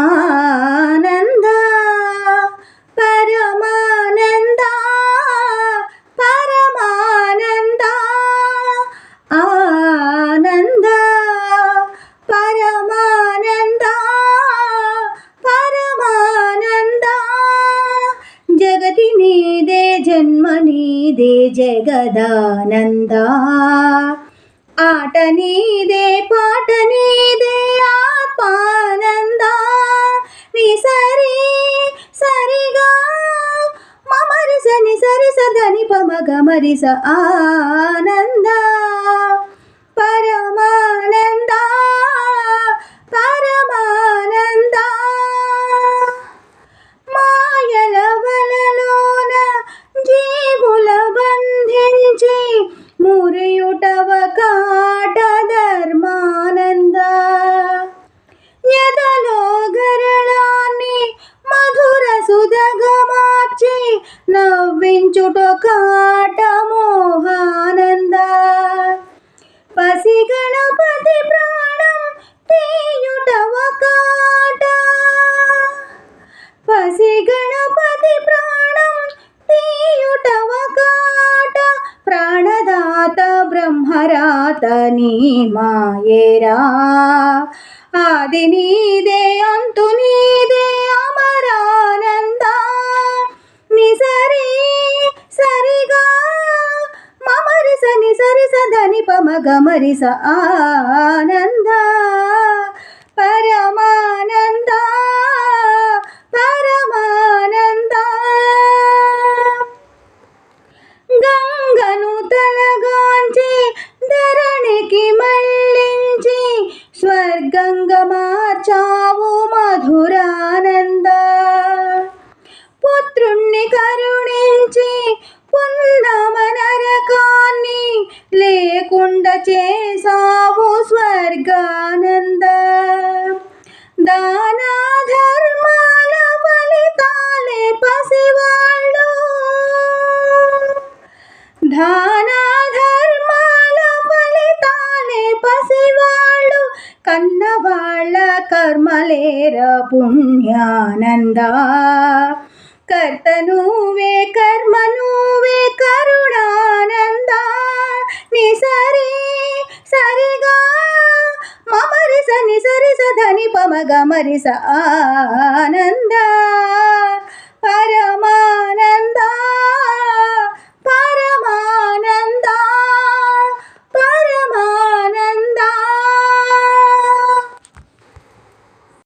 ఆనంద పరమానంద పరమానంద ఆనంద పరమానంద పరమానంద జగతి నీదే జన్మ నీదే జగదానంద ఆట నీదే పాట నీ సరిస ఆనంద రాతని మాయేరా. ఆది నీదే అంతు నీదే అమరానంద. నిసరి సరిగా మమరిస నిసరిస ధని పమగమరిస ఆనంద. పరమానంద పరమానంద. గంగను తలగా ధరణికి మళ్ళించి స్వర్గంగా మార్చావు మధురానంద. పుత్రుణ్ణి కరుణించి పున్నమనరకాన్ని లేకుండా చేసావు స్వర్గానంద. దానా ధర్మాల ఫలితాలే పసివాళ్ళు. దాన వాళ్ళ కర్మలేర పుణ్యానంద కర్త నువ్వే కర్మ నువ్వే కరుణానంద నీ సరే సరిగా మమరిస నిసరిస ధని పమగ మరిస ఆనంద పర